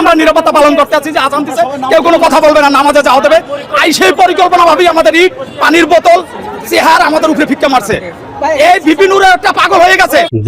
আমরা নিরাপত্তা পালন করতে আছি যে আসাম দিছে, কেউ কোনো কথা বলবে না, নামাজে যাওয়া দেবে। আই সেই পরিকল্পনা ভাবি আমাদের ইট, পানির বোতল, চেহার আমাদের উপরে ফিক্কা মারছে।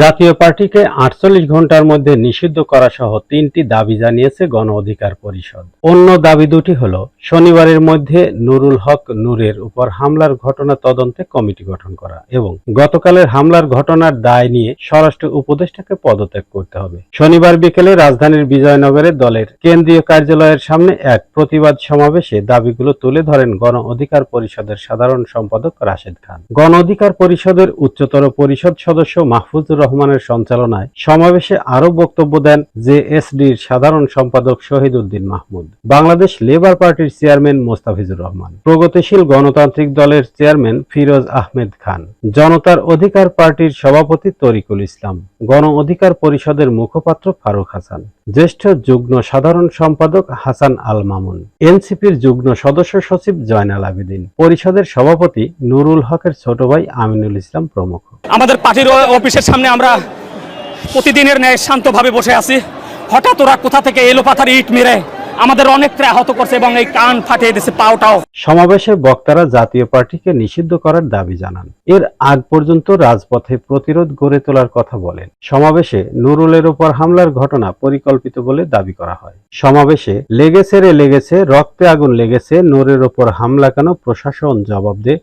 জাতীয় পার্টিকে আটচল্লিশ ঘণ্টার মধ্যে নিষিদ্ধ করা সহ তিনটি দাবি জানিয়েছে গণ অধিকার পরিষদ। অন্য দাবি দুটি হল, শনিবারের মধ্যে নুরুল হক নূরের উপর হামলার ঘটনা তদন্তে কমিটি গঠন করা এবং গতকালের হামলার ঘটনার দায় নিয়ে স্বরাষ্ট্র উপদেষ্টাকে পদত্যাগ করতে হবে। শনিবার বিকেলে রাজধানীর বিজয়নগরে দলের কেন্দ্রীয় কার্যালয়ের সামনে এক প্রতিবাদ সমাবেশে দাবিগুলো তুলে ধরেন গণ অধিকার পরিষদের সাধারণ সম্পাদক রাশেদ খান। গণ অধিকার পরিষদের উচ্চতর পরিষদ সদস্য মাহফুজুর রহমানের সঞ্চালনায় সমাবেশে আরও বক্তব্য দেন জেএসডির সাধারণ সম্পাদক শহীদ উদ্দিন মাহমুদ। বাংলাদেশ লেবার পার্টির চেয়ারম্যান মোস্তাফিজুর রহমান। প্রগতিশীল গণতান্ত্রিক দলের চেয়ারম্যান ফিরোজ আহমেদ খান। জনতার অধিকার পার্টির সভাপতি তরিকুল ইসলাম। গণ অধিকার পরিষদের মুখপাত্র ফারুক হাসান। জ্যেষ্ঠ যুগ্ম সাধারণ সম্পাদক হাসান আল মামুন, এনসিপির যুগ্ম সদস্য সচিব জয়নাল আবেদিন, পরিষদের সভাপতি নুরুল হকের ছোট ভাই আমিনুল ইসলাম প্রমুখ। আমাদের পার্টির অফিসের সামনে আমরা প্রতিদিনের ন্যায় শান্তভাবে বসে আছি। হঠাৎ ওরা কোথা থেকে এলোপাথার ইট মেরে আমাদের অনেকটা আহত করছে এবং এই কান ফাটিয়ে দিয়েছে, পাওটাও। সমাবেশে বক্তারা জাতীয় পার্টিকে নিষিদ্ধ করার দাবি জানান। এর আগ পর্যন্ত রাজপথে প্রতিরোধ গড়ে তোলার কথা বলেন। সমাবেশে নুরুলের ওপর হামলার ঘটনা পরিকল্পিত বলে দাবি করা হয়। সমাবেশে লেগেছে রে লেগেছে, রক্তে আগুন লেগেছে, নুরের ওপর হামলা কেন প্রশাসন জবাব দে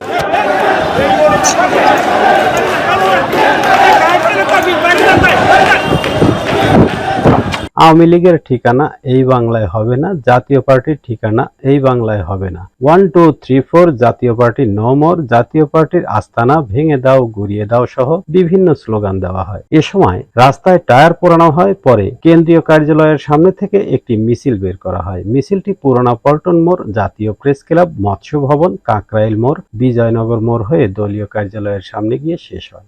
আওয়ামী লীগের ঠিকানা এই বাংলায় হবে না, জাতীয় পার্টির ঠিকানা এই বাংলায় হবে না। One two three four Jatiya party no more Jatiya পার্টির আস্তানা ভেঙে দাও, গুড়িয়ে দাও সহ বিভিন্ন স্লোগান দেওয়া হয়। এ সময় রাস্তায় টায়ার পোড়ানো হয়, পরে কেন্দ্রীয় কার্যালয়ের সামনে থেকে একটি মিছিল বের করা হয়। মিছিলটি পুরোনা পল্টন মোড়, জাতীয় প্রেস ক্লাব, মৎস্য ভবন কাকরাইল মোড়, বিজয়নগর মোড় হয়ে দলীয় কার্যালয়ের সামনে গিয়ে শেষ হয়।